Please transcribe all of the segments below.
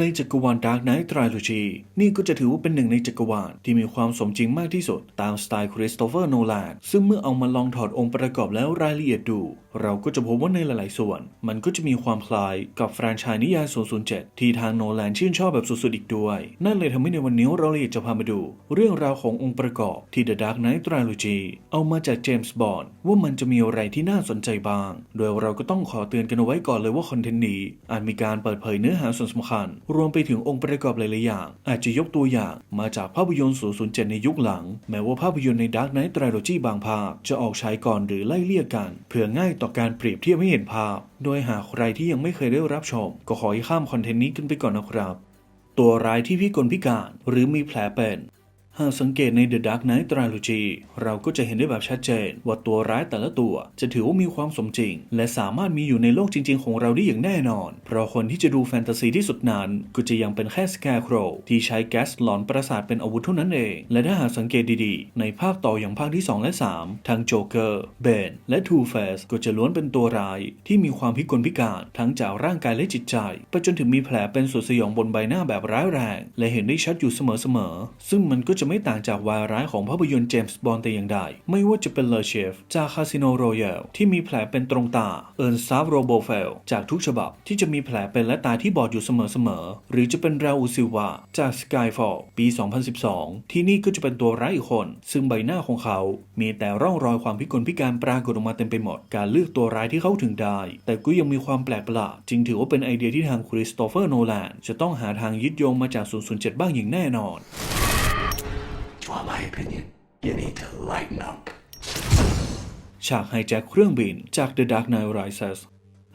ในจักรวาล Dark Knight Trilogy นี่ก็จะถือว่าเป็นหนึ่งในจักรวาลที่มีความสมจริงมากที่สุด ตามสไตล์คริสโตเฟอร์โนแลนซึ่งเมื่อเอามาลองถอดองค์ประกอบแล้วรายละเอียดดู เราก็จะพบว่าในหลาย ๆ ส่วน มันก็จะมีความคล้ายกับแฟรนไชส์นิยาย 007 ที่ทางโนแลนชื่นชอบแบบสุด ๆ อีกด้วย นั่นเลยทำให้ในวันนี้เราเลยจะพามาดู เรื่องราวขององค์ประกอบที่ The Dark Knight Trilogy เอามาจากเจมส์บอนด์ว่ามันจะมีอะไรที่น่าสนใจบ้าง โดยเราก็ต้องขอเตือนกันเอาไว้ก่อนเลยว่าคอนเทนต์นี้อาจมีการเปิดเผยเนื้อหาส่วนสำคัญรวมไปถึงองค์ประกอบหลายๆอย่าง อาจจะยกตัวอย่างมาจากภาพยนตร์ 007 ในยุคหลัง แม้ว่าภาพยนตร์ใน Dark Knight Trilogy บางภาค จะออกฉายก่อนหรือไล่เลี่ยกัน เพื่อง่ายต่อการเปรียบเทียบให้เห็นภาพ โดยหากใครที่ยังไม่เคยได้รับชม ก็ขอให้ข้ามคอนเทนต์นี้กันไปก่อนนะครับ ตัวร้ายที่พิกลพิการหรือมีแผลเป็น หากสังเกตใน The Dark Knight Trilogy เราก็จะเห็นได้แบบชัดเจน ว่าตัวร้ายแต่ละตัวจะถือว่ามีความสมจริง และสามารถมีอยู่ในโลกจริง ๆ ของเราได้อย่างแน่นอน เพราะคนที่จะดูแฟนตาซีที่สุดนั้น ก็จะยังเป็นแค่ Scarecrow ที่ใช้แก๊สหลอนประสาทเป็นอาวุธเท่านั้นเอง และถ้าหากสังเกตดีๆ ในภาคต่ออย่างภาคที่ 2 และ 3 ทั้งโจเกอร์เบนและ Two Face ก็จะล้วนเป็นตัวร้ายที่มีความพิกลพิการทั้งจากร่างกายและจิตใจไปจนถึงมีแผลเป็นสุดสยองบนใบหน้าแบบร้ายแรง และเห็นได้ชัดอยู่เสมอๆซึ่งมันก็จะไม่ต่างจากวายร้ายของภาพยนตร์เจมส์บอนด์แต่อย่างใด ไม่ว่าจะเป็นเลอเชฟจากคาสิโนโรยัลที่มีแผลเป็นตรงตา เอิร์นซาฟโรโบเฟลจากทุกฉบับที่จะมีแผลเป็นและตาที่บอดอยู่เสมอๆ หรือจะเป็นราอูซิวาจาก Skyfall ปี 2012 ที่นี่ก็จะเป็นตัวร้ายอีกคน ซึ่งใบหน้าของเขา มีแต่ร่องรอยความพิกลพิการปรากฏออกมาเต็มไปหมด การเลือกตัวร้ายที่เข้าถึงได้ แต่ก็ยังมีความแปลกประหลาดจึงถือว่าเป็นไอเดียที่ทางคริสโตเฟอร์โนแลนจะต้องหาทางยึดโยงมาจาก 007 บ้างอย่างแน่นอน Want my opinion? You need to lighten up. ฉากไฮแจ็คเครื่องบินจาก The Dark Knight Rises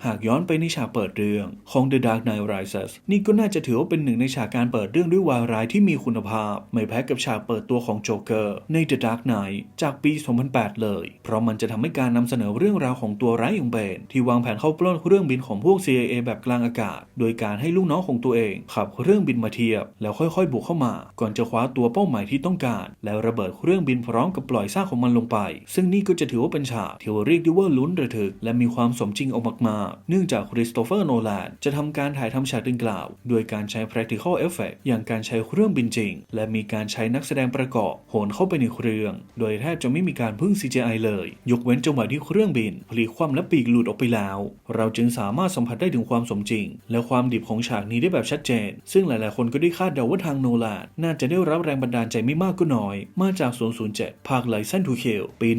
หากย้อนไปในฉากเปิดเรื่องของ The Dark Knight Rises นี่ก็น่าจะถือว่าเป็นหนึ่งในฉากการเปิดเรื่องด้วยวายร้ายที่มีคุณภาพ ไม่แพ้กับฉากเปิดตัวของโจเกอร์ใน The Dark Knight จากปี 2008 เลย เพราะมันจะทำให้การนำเสนอเรื่องราวของตัวร้ายอย่างเบนที่วางแผนเข้าปล้นเครื่องบินของพวก CIA แบบกลางอากาศ โดยการให้ลูกน้องของตัวเองขับเครื่องบินมาเทียบ แล้วค่อยๆ บุกเข้ามา ก่อนจะคว้าตัวเป้าหมายที่ต้องการ แล้วระเบิดเครื่องบินพร้อมกับปล่อยซากของมันลงไป ซึ่งนี่ก็จะถือว่าเป็นฉากที่เรียกได้ว่าลุ้นระทึก และมีความสมจริงออกมากเนื่องจากคริสโตเฟอร์โนแลนจะทำการถ่ายทำฉากดังกล่าว โดยการใช้ practical effect อย่างการใช้เครื่องบินจริง และมีการใช้นักแสดงประกอบโหนเข้าไปในเครื่อง โดยแทบจะไม่มีการพึ่ง CGI เลย ยกเว้นจังหวะที่เครื่องบินพลิกคว่ำและปีกหลุดออกไปแล้ว เราจึงสามารถสัมผัสได้ถึงความสมจริง และความดิบของฉากนี้ได้แบบชัดเจน ซึ่งหลายๆ คนก็ได้คาดเดาว่าทางโนแลนน่าจะได้รับแรงบันดาลใจไม่มากก็น้อย มาจาก 007 ภาคไลเซนทูเคลปี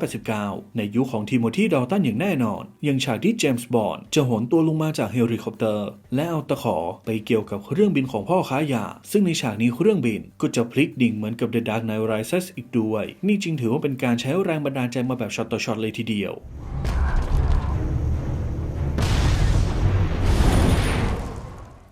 1989 ในยุคของทิโมธีดอลตันอย่างแน่นอน อย่างฉากที่เจมส์บอนด์จะโหนตัวลงมาจากเฮลิคอปเตอร์ และเอาตะขอไปเกี่ยวกับเครื่องบินของพ่อค้ายา ซึ่งในฉากนี้เครื่องบินก็จะพลิกดิ่งเหมือนกับ The Dark Knight Rises อีกด้วย นี่จริงถือว่าเป็นการใช้แรงบันดาลใจมาแบบช็อตต่อช็อตเลยทีเดียว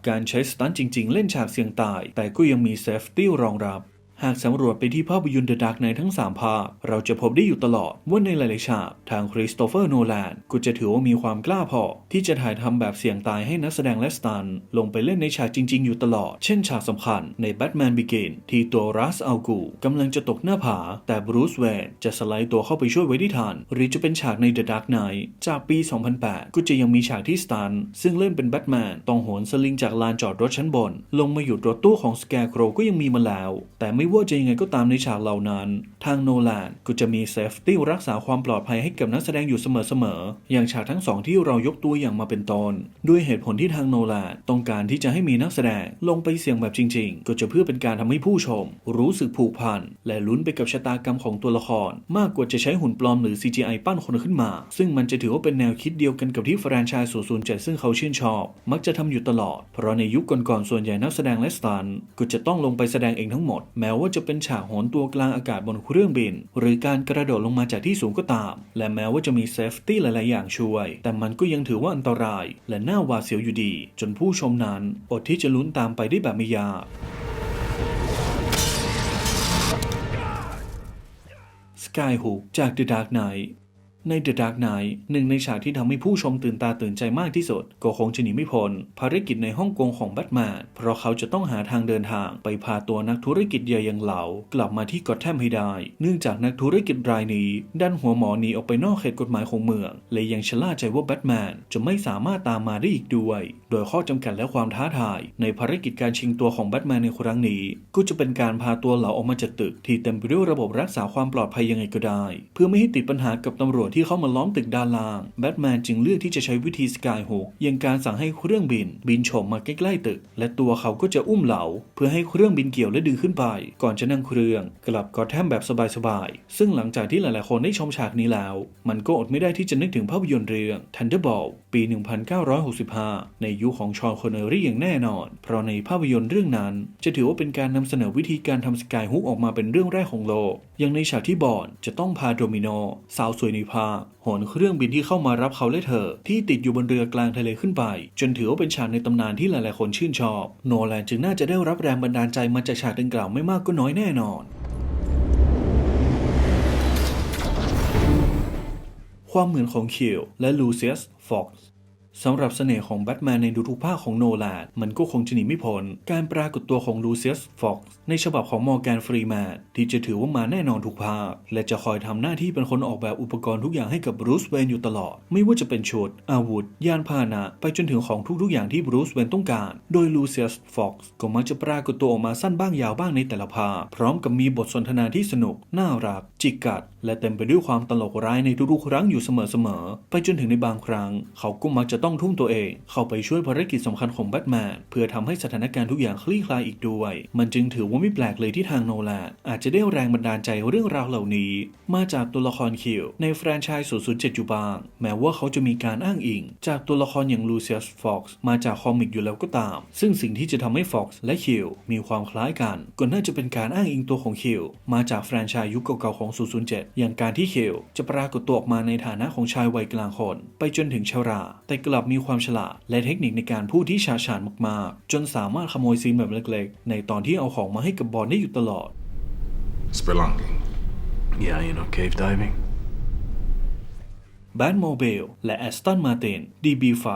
การใช้สตันจริงๆ เล่นฉากเสี่ยงตาย แต่ก็ยังมีเซฟตี้รองรับ หากสำรวจไปที่ภาพยนตร์ The Dark Knight ทั้ง 3 ภาค เราจะพบได้อยู่ตลอดว่าในหลายๆฉากทางคริสโตเฟอร์โนแลนก็จะถือว่ามีความกล้าพอ ที่จะถ่ายทำแบบเสี่ยงตายให้นักแสดงและสตันต์ลงไปเล่นในฉากจริง ๆ อยู่ตลอด เช่นฉากสำคัญใน Batman Begin ที่ตัวรัสอัลกูกำลังจะตกหน้าผา แต่บรูซเวนจะสไลด์ตัวเข้าไปช่วยไว้ได้ทันหรือจะเป็นฉากใน The Dark Knight จากปี 2008 ก็จะยังมีฉากที่สตันต์ซึ่งเล่นเป็นแบทแมนต้องโหนสลิงจากลานจอดรถชั้นบน ลงมาหยุดรถตู้ของสแกร์โครก็ยังมีมาแล้ว แต่ไม่ว่าจะยังไงก็ตามในฉากเหล่านั้น ทางโนแลนก็จะมีเซฟตี้รักษาความปลอดภัยให้กับนักแสดงอยู่เสมอๆ อย่างฉากทั้งสองที่เรายกตัวอย่างมาเป็นตอน ด้วยเหตุผลที่ทางโนแลนต้องการที่จะให้มีนักแสดงลงไปเสี่ยงแบบจริง ๆ ก็จะเพื่อเป็นการทำให้ผู้ชม รู้สึกผูกพัน และลุ้นไปกับชะตากรรมของตัวละคร มากกว่าจะใช้หุ่นปลอมหรือ CGI ปั้นคนขึ้นมา ซึ่งมันจะถือว่าเป็นแนวคิดเดียวกันกับที่แฟรนไชส์007ซึ่งเขาชื่นชอบ มักจะทำอยู่ตลอด เพราะในยุคก่อนๆส่วนใหญ่นักแสดงและสตันก็จะต้องลงไปแสดงเองทั้งหมดแม้ว่าจะเป็นฉากโหนตัวกลางอากาศบนเครื่องบิน หรือการกระโดดลงมาจากที่สูงก็ตาม และแม้ว่าจะมีเซฟตี้หลาย ๆ อย่างช่วย แต่มันก็ยังถือว่าอันตราย และน่าหวาดเสียวอยู่ดี จนผู้ชมนั้นอดที่จะลุ้นตามไปได้แบบไม่ยากสกายฮุกจาก The Dark Knight ใน The Dark Knight หนึ่งในฉากที่ทำให้ผู้ชมตื่นตาตื่นใจมากที่สุด ก็คงจะหนีไม่พ้นภารกิจในฮ่องกงของแบทแมนเพราะเขาจะต้องหาทางเดินทางไปพาตัวนักธุรกิจใหญ่อย่างเหลากลับมาที่กอตแทมให้ได้ เนื่องจากนักธุรกิจรายนี้ดันหัวหมอหนีออกไปนอกเขตกฎหมายของเมืองและยังชะล่าใจว่าแบทแมนจะไม่สามารถตามมาได้อีกด้วย โดยข้อจำกัดและความท้าทาย ในภารกิจการชิงตัวของแบทแมนในครั้งนี้ ก็จะเป็นการพาตัวเหลาออกมาจากตึกที่เต็มไปด้วยระบบรักษาความปลอดภัยยังไงก็ได้ เพื่อไม่ให้ติดปัญหากับตำรวจที่เข้ามาล้อมตึกด้านล่าง แบทแมนจึงเลือกที่จะใช้วิธีสกายฮุกยังการสั่งให้เครื่องบิน บินโฉมมาใกล้ๆตึก และตัวเขาก็จะอุ้มเหลา เพื่อให้เครื่องบินเกี่ยวและดึงขึ้นไป ก่อนจะนั่งเครื่อง กลับกอแทมแบบสบายๆ ซึ่งหลังจากที่หลายๆคนได้ชมฉากนี้แล้ว มันก็อดไม่ได้ที่จะนึกถึงภาพยนตร์เรื่อง Thunderbolt ปี 1965 ในยุคของชอนคอนเนอรี่อย่างแน่นอน เพราะในภาพยนตร์เรื่องนั้น จะถือว่าเป็นการนำเสนอวิธีการทำสกายฮุกออกมาเป็นเรื่องแรกของโลกอย่างในฉากที่บอนจะต้องพาโดมิโนสาวสวยในภาพโหนเครื่องบินที่เข้ามารับเขาและเธอ ที่ติดอยู่บนเรือกลางทะเลขึ้นไป จนถือว่าเป็นฉากในตำนานที่หลายๆคนชื่นชอบ โนแลนจึงน่าจะได้รับแรงบันดาลใจมาจากฉากดังกล่าวไม่มากก็น้อยแน่นอนความเหมือนของคิวและลูเซียสฟ็อกซ์ สำหรับเสน่ห์ของแบทแมนในดูทุกภาคของโนแลนมันก็คงจะหนีไม่พ้นการปรากฏตัวของลูเซียสฟ็อกซ์ในฉบับของมอร์แกนฟรีแมนที่จะถือว่ามาแน่นอนทุกภาค และจะคอยทำหน้าที่เป็นคนออกแบบอุปกรณ์ทุกอย่างให้กับบรูซเวนอยู่ตลอด ไม่ว่าจะเป็นชุด อาวุธ ยานพาหนะ ไปจนถึงของทุกๆอย่างที่บรูซเวนต้องการ โดยลูเซียสฟ็อกซ์ก็มักจะปรากฏตัวออกมาสั้นบ้างยาวบ้างในแต่ละภาคพร้อมกับมีบทสนทนาที่สนุกน่ารักจิกกัด และเต็มไปด้วยความตลกร้ายในทุกๆครั้งอยู่เสมอๆ ไปจนถึงในบางครั้ง เขาก็มักจะต้องทุ่มตัวเอง เข้าไปช่วยภารกิจสำคัญของแบทแมนเพื่อทำให้สถานการณ์ทุกอย่างคลี่คลายอีกด้วย มันจึงถือว่าไม่แปลกเลยที่ทางโนแลนอาจจะได้แรงบันดาลใจเรื่องราวเหล่านี้ มาจากตัวละครคิวในแฟรนไชส์007อยู่บ้าง แม้ว่าเขาจะมีการอ้างอิง จากตัวละครอย่างลูเซียสฟ็อกซ์มาจากคอมิกอยู่แล้วก็ตาม ซึ่งสิ่งที่จะทำให้ฟ็อกซ์และคิวมีความคล้ายกัน ก็น่าจะเป็นการอ้างอิงตัวของคิวมาจากแฟรนไชส์ยุคเก่าๆของ007 อย่างการที่คิวจะปรากฏตัวออกมาในฐานะของชายวัยกลางคน ไปจนถึงชรา แต่กลับมีความฉลาดและเทคนิคในการพูดที่ฉาฉานมากๆ จนสามารถขโมยซีนแบบเล็กๆ ในตอนที่เอาของมาให้กับบอลได้อยู่ตลอด Spelunking. Yeah, you know, cave diving. แบทโมเบลและแอสตันมาติน DB5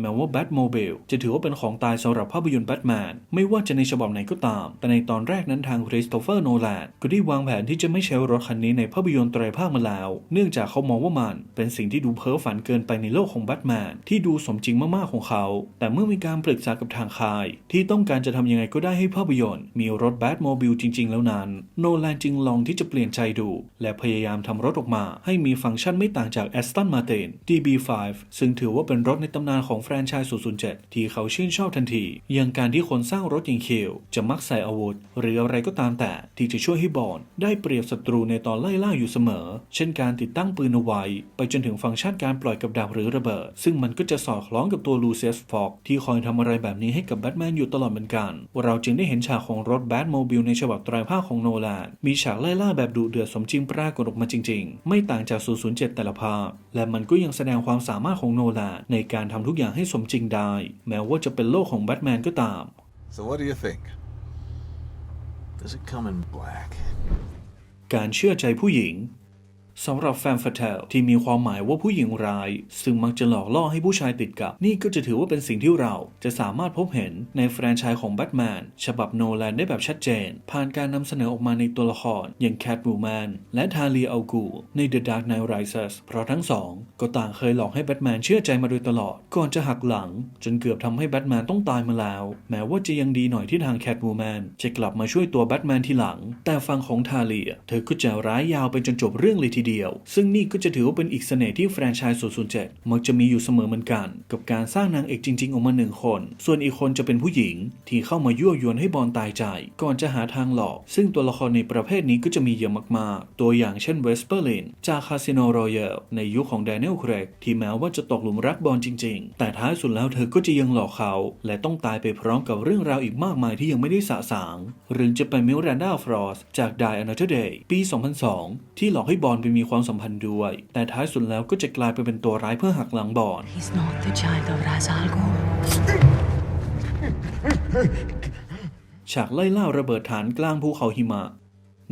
แม้ว่าแบทโมเบลจะถือว่าเป็นของตายสำหรับภาพยนตร์แบทแมนไม่ว่าจะในฉบับไหนก็ตาม แต่ในตอนแรกนั้นทางคริสโตเฟอร์โนแลนก็ได้วางแผนที่จะไม่ใช้รถคันนี้ในภาพยนตร์ไตรภาคมาแล้ว เนื่องจากเขามองว่ามัน เป็นสิ่งที่ดูเพ้อฝันเกินไปในโลกของแบทแมนที่ดูสมจริงมากๆของเขา แต่เมื่อมีการปรึกษากับทางค่าย ที่ต้องการจะทำยังไงก็ได้ให้ภาพยนตร์ มีรถแบทโมบิลจริง ๆ แล้วนั้น โนแลนจึงลองที่จะเปลี่ยนใจดู และพยายามทำรถออกมา ให้มีฟังก์ชันไม่ต่างจาก Aston Martin DB5 ซึ่งถือว่าเป็นรถในตำนานของแฟรนไชส์ 007 ที่เขาชื่นชอบทันที อย่างการที่คนสร้างรถอย่างเคลจะมักใส่อาวุธ หรืออะไรก็ตามแต่ที่จะช่วยให้บอนได้เปรียบศัตรูในตอนไล่ล่าอยู่เสมอ เช่นการติดตั้งปืนเอาไว้ ไปจนถึงฟังก์ชันการปล่อยกับดักหรือระเบิด ซึ่งมันก็จะสอดคล้องกับตัวลูเซียสฟอกที่คอยทำอะไรแบบนี้ให้กับแบทแมนอยู่ตลอดเหมือนกัน เราจึงได้เห็นฉากของรถแบทโมบิลในฉบับไตรภาคของโนแลนมีฉากไล่ล่าแบบดุเดือดสมจริงปรากฏออกมาจริง ๆ ไม่ต่างจาก 007 แต่ละภาคและมันก็ยังแสดงความสามารถของโนแลนในการทำทุกอย่างให้สมจริงได้ แม้ว่าจะเป็นโลกของแบทแมนก็ตาม So what do you think? Does it come in black? การเชื่อใจผู้หญิง สำหรับแฟมฟาเทลที่มีความหมายว่าผู้หญิงร้าย ซึ่งมักจะหลอกล่อให้ผู้ชายติดกับ นี่ก็จะถือว่าเป็นสิ่งที่เราจะสามารถพบเห็นในแฟรนไชส์ของแบทแมนฉบับโนแลนได้แบบชัดเจน ผ่านการนำเสนอออกมาในตัวละคร อย่างแคทวูแมนและทาเลียอัลกู ใน The Dark Knight Rises เพราะทั้งสอง ก็ต่างเคยหลอกให้แบทแมนเชื่อใจมาโดยตลอด ก่อนจะหักหลัง จนเกือบทำให้แบทแมนต้องตายมาแล้ว แม้ว่าจะยังดีหน่อยที่ทางแคทวูแมนจะกลับมาช่วยตัวแบทแมนทีหลัง แต่ฟังของทาเลีย เธอก็จะร้ายยาวไปจนจบเรื่องเลยทีเดียว ซึ่งนี่ก็จะถือว่าเป็นอีกเสน่ห์ที่แฟรนไชส์007 มักจะมีอยู่เสมอเหมือนกัน กับการสร้างนางเอกจริง ๆ ออกมาหนึ่งคน ส่วนอีกคนจะเป็นผู้หญิง ที่เข้ามายั่วยวนให้บอลตายใจ ก่อนจะหาทางหลอก ซึ่งตัวละครในประเภทนี้ก็จะมีเยอะมากๆ ตัวอย่างเช่นเวสเปอร์ลินจากคาสิโนรอยัลในยุคของแดเนียลเครกที่แม้ว่าจะตกหลุมรักบอลจริง ๆ แต่ท้ายสุดแล้วเธอก็จะยังหลอกเขา และต้องตายไปพร้อมกับเรื่องราวอีกมากมายที่ยังไม่ได้สะสาง หรือจะเป็นมิลแรนดาฟรอสจาก Die Another Day ปี 2002 ที่หลอกให้บอลไปมีความสัมพันธ์ด้วย แต่ท้ายสุดแล้วก็จะกลายไปเป็นตัวร้ายเพื่อหักหลังบอล He's not the child of Ra's al Ghul. ฉากไล่ล่าระเบิดฐานกลางภูเขาหิมะ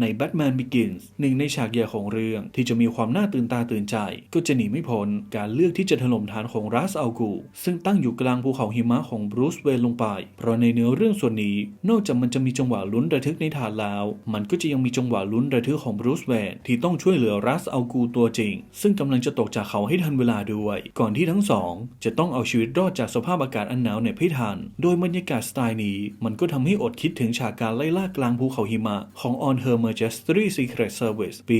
ใน Batman Begins หนึ่งในฉากใหญ่ของเรื่องที่จะมีความน่าตื่นตาตื่นใจ ก็จะหนีไม่พ้นการเลือกที่จะถล่มฐานของรัสอัลกูซึ่งตั้งอยู่กลางภูเขาหิมะของบรูซเวนลงไป เพราะในเนื้อเรื่องส่วนนี้ นอกจากมันจะมีจังหวะลุ้นระทึกในฐานแล้ว มันก็จะยังมีจังหวะลุ้นระทึกของบรูซเวนที่ต้องช่วยเหลือรัสอัลกูตัวจริง ซึ่งกำลังจะตกจากเขาให้ทันเวลาด้วย ก่อนที่ทั้งสองจะต้องเอาชีวิตรอดจากสภาพอากาศอันหนาวเหน็บให้ทัน โดยบรรยากาศสไตล์นี้ มันก็ทำให้อดคิดถึงฉากการไล่ล่ากลางภูเขาหิมะของ On Her Majesty Secret Service ปี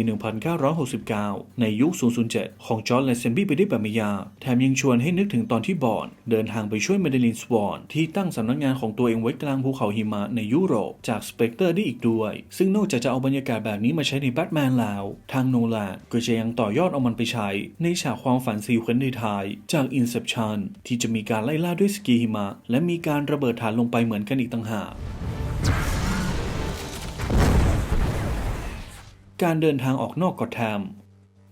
1969 ในยุค 007 ของจอร์จและเซนบี้ไปได้แบบไม่ยากแถมยังชวนให้นึกถึงตอนที่บอนเดินทางไปช่วยเมเดลินสวอนที่ตั้งสำนักงานของตัวเองไว้กลางภูเขาหิมะในยุโรปจากสเปกเตอร์ได้อีกด้วย ซึ่งนอกจากจะเอาบรรยากาศแบบนี้มาใช้ในแบทแมนแล้ว ทางโนแลนก็จะยังต่อยอดเอามันไปใช้ ในฉากความฝันซีเควนต์ในท้ายจาก Inception ที่จะมีการไล่ล่าด้วยสกีหิมะ และมีการระเบิดฐานลงไปเหมือนกันอีกต่างหาก การเดินทางออกนอกกอแทม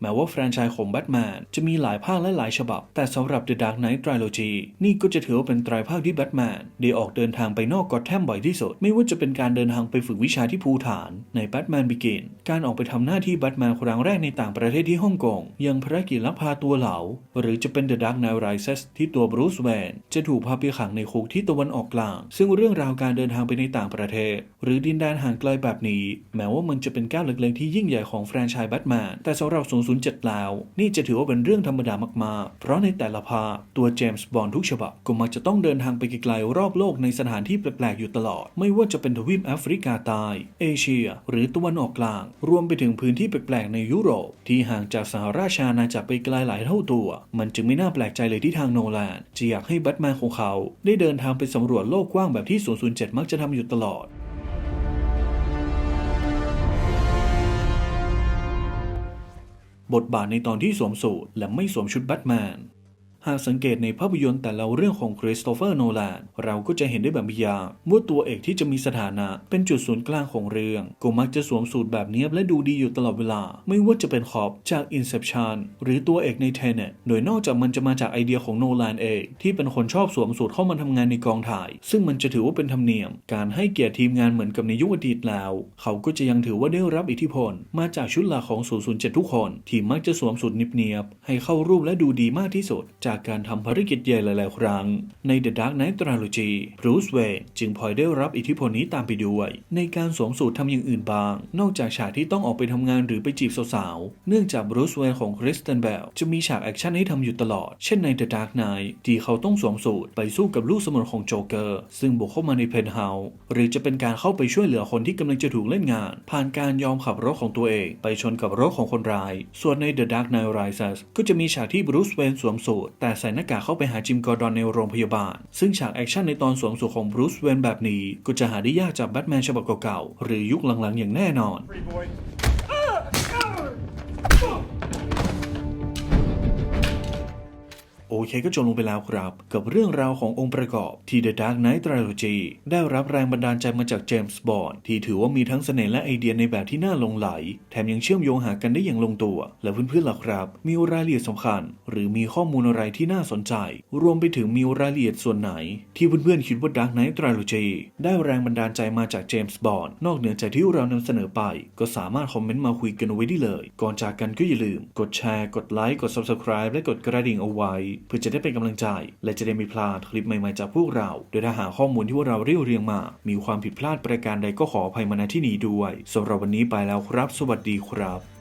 แม้ว่าแฟรนไชส์ของแบทแมนจะมีหลายภาคและหลายฉบับ แต่สำหรับ The Dark Knight Trilogy นี่ก็จะถือว่าเป็นไตรภาคที่แบทแมนได้ออกเดินทางไปนอกกอแทมบ่อยที่สุด ไม่ว่าจะเป็นการเดินทางไปฝึกวิชาที่ภูฐาน ใน Batman Begin การออกไปทำหน้าที่แบทแมนครั้งแรกในต่างประเทศที่ฮ่องกงยังภารกิจลักพาตัวเหลา หรือจะเป็น The Dark Knight Rises ที่ตัวบรูซแวนจะถูกพาไปขังในคุกที่ตะวันออกกลาง ซึ่งเรื่องราวการเดินทางไปในต่างประเทศ หรือดินแดนห่างไกลแบบนี้ แม้ว่ามันจะเป็นก้าวเล็กๆที่ยิ่งใหญ่ของแฟรนไชส์แบทแมนแต่สำหรับ007 แล้ว นี่จะถือว่าเป็นเรื่องธรรมดามากๆ เพราะในแต่ละภาคตัวเจมส์บอนด์ทุกฉบับก็มักจะต้องเดินทางไปไกลๆรอบโลกในสถานที่แปลกๆอยู่ตลอด ไม่ว่าจะเป็นทวีปแอฟริกาใต้เอเชีย หรือตะวันออกกลาง รวมไปถึงพื้นที่แปลกๆในยุโรป ที่ห่างจากสหราชอาณาจักรไปไกลหลายเท่าตัว มันจึงไม่น่าแปลกใจเลยที่ทางโนแลนจะอยากให้แบทแมนของเขา ได้เดินทางไปสำรวจโลกกว้างแบบที่ 007 มักจะทำอยู่ตลอด บทบาทในตอนที่สวมสูทและไม่สวมชุดแบทแมน หากสังเกตในภาพยนตร์แต่ละเรื่องของคริสโตเฟอร์โนแลนเราก็จะเห็นได้แบบไม่ยากว่าตัวเอกที่จะมีสถานะเป็นจุดศูนย์กลางของเรื่อง ก็มักจะสวมสูทแบบเนี้ยบและดูดีอยู่ตลอดเวลา ไม่ว่าจะเป็นคอปจาก Inception หรือตัวเอกใน Tenet โดยนอกจากมันจะมาจากไอเดียของโนแลนเองที่เป็นคนชอบสวมสูทเข้ามาทำงานในกองถ่าย ซึ่งมันจะถือว่าเป็นธรรมเนียม การให้เกียรติทีมงานเหมือนกับในยุคอดีตแล้ว เขาก็จะยังถือว่าได้รับอิทธิพล มาจากชุดหลักของ 007 ทุกคน ที่มักจะสวมสูทเนียบให้เข้ารูปและดูดีมากที่สุด จากการทำภารกิจใหญ่หลายๆ ครั้ง ใน The Dark Knight Trilogy บรูซเวย์จึงพลอยได้รับอิทธิพลนี้ตามไปด้วย ในการสวมสูททำอย่างอื่นบ้าง นอกจากฉากที่ต้องออกไปทำงานหรือไปจีบสาวๆ เนื่องจากบรูซเวย์ของคริสตันเบลจะมีฉากแอคชั่นให้ทำอยู่ตลอด เช่นใน The Dark Knight ที่เขาต้องสวมสูทไปสู้กับลูกสมุนของโจเกอร์ ซึ่งบุกเข้ามาในเพนท์เฮาส์หรือจะเป็นการเข้าไปช่วยเหลือคนที่กำลังจะถูกเล่นงาน ผ่านการยอมขับรถของตัวเอง ไปชนกับรถของคนร้าย ส่วนใน The Dark Knight Rises ก็จะมีฉากที่บรูซเวย์สวมสูทแต่ใส่หน้ากากเข้าไปหาจิมกอร์ดอนในโรงพยาบาล ซึ่งฉากแอคชั่นในตอนสวมสูทของบรูซเวนแบบนี้ ก็จะหาได้ยากจากแบทแมนฉบับเก่าๆ หรือยุคหลังๆ อย่างแน่นอน โอเคก็จบลงไปแล้วครับ กับเรื่องราวขององค์ประกอบที่ The Dark Knight Trilogy ได้รับแรงบันดาลใจมาจากเจมส์บอนด์ที่ถือว่ามีทั้งเสน่ห์และไอเดียในแบบที่น่าลงไหล แถมยังเชื่อมโยงหากันได้อย่างลงตัว และเพื่อนๆล่ะครับ มีรายละเอียดสำคัญ หรือมีข้อมูลอะไรที่น่าสนใจ รวมไปถึงมีรายละเอียดส่วนไหน ที่เพื่อนๆคิดว่า Dark Knight Trilogy ได้แรงบันดาลใจมาจากเจมส์บอนด์นอกเหนือจากที่เรานำเสนอไป ก็สามารถคอมเมนต์มาคุยกันไว้ได้เลย ก่อนจากกันก็อย่าลืม กดแชร์ กดไลค์ กด Subscribe และกดกระดิ่งเอาไว้เพื่อจะได้เป็นกำลังใจ และจะได้ไม่พลาดคลิปใหม่ๆจากพวกเรา โดยถ้าหาข้อมูลที่พวกเราเรียบเรียงมา มีความผิดพลาดประการใดก็ขออภัยมาณที่นี้ด้วยสำหรับวันนี้ไปแล้วครับ สวัสดีครับ